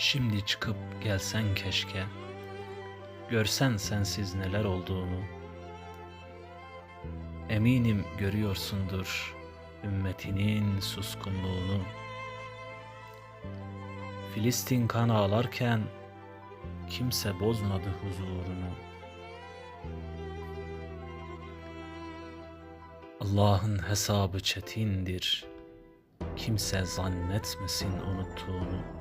Şimdi çıkıp gelsen keşke, görsen sensiz neler olduğunu. Eminim görüyorsundur ümmetinin suskunluğunu. Filistin kan ağlarken kimse bozmadı huzurunu. Allah'ın hesabı çetindir. Kimse zannetmesin unuttuğunu.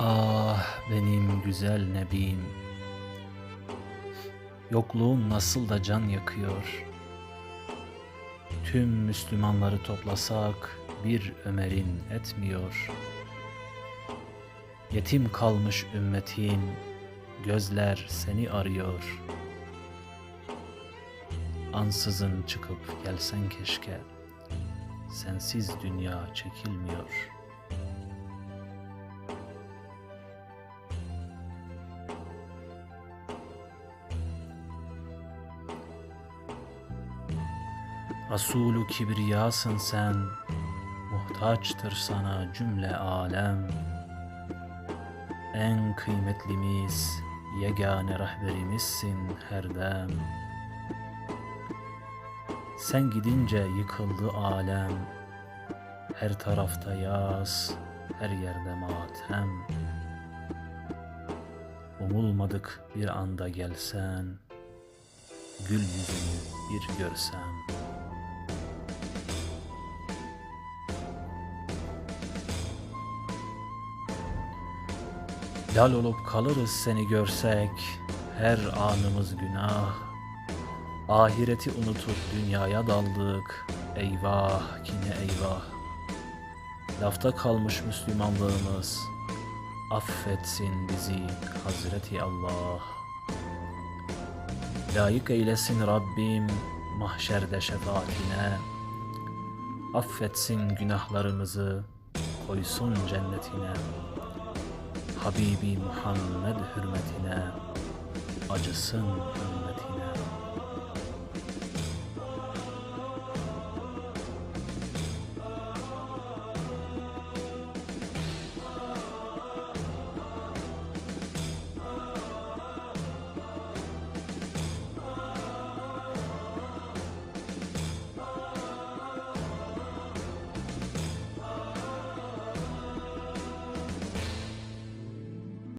Ah benim güzel nebim. Yokluğun nasıl da can yakıyor. Tüm Müslümanları toplasak bir Ömer'in etmiyor. Yetim kalmış ümmetin gözler seni arıyor. Ansızın çıkıp gelsen keşke. Sensiz dünya çekilmiyor.'' Resulü kibriyasın sen, muhtaçtır sana cümle alem. En kıymetlimiz, yegane rehberimizsin her dem. Sen gidince yıkıldı alem, her tarafta yaz, her yerde matem. Umulmadık bir anda gelsen, gül yüzünü bir görsem.'' Lal olup kalırız seni görsek, her anımız günah. Ahireti unutup dünyaya daldık, eyvah kine eyvah. Lafta kalmış Müslümanlığımız, affetsin bizi Hazreti Allah. Layık eylesin Rabbim mahşerde şefaatine, affetsin günahlarımızı, koysun cennetine. حبيبي محمد حرمتنا. acısın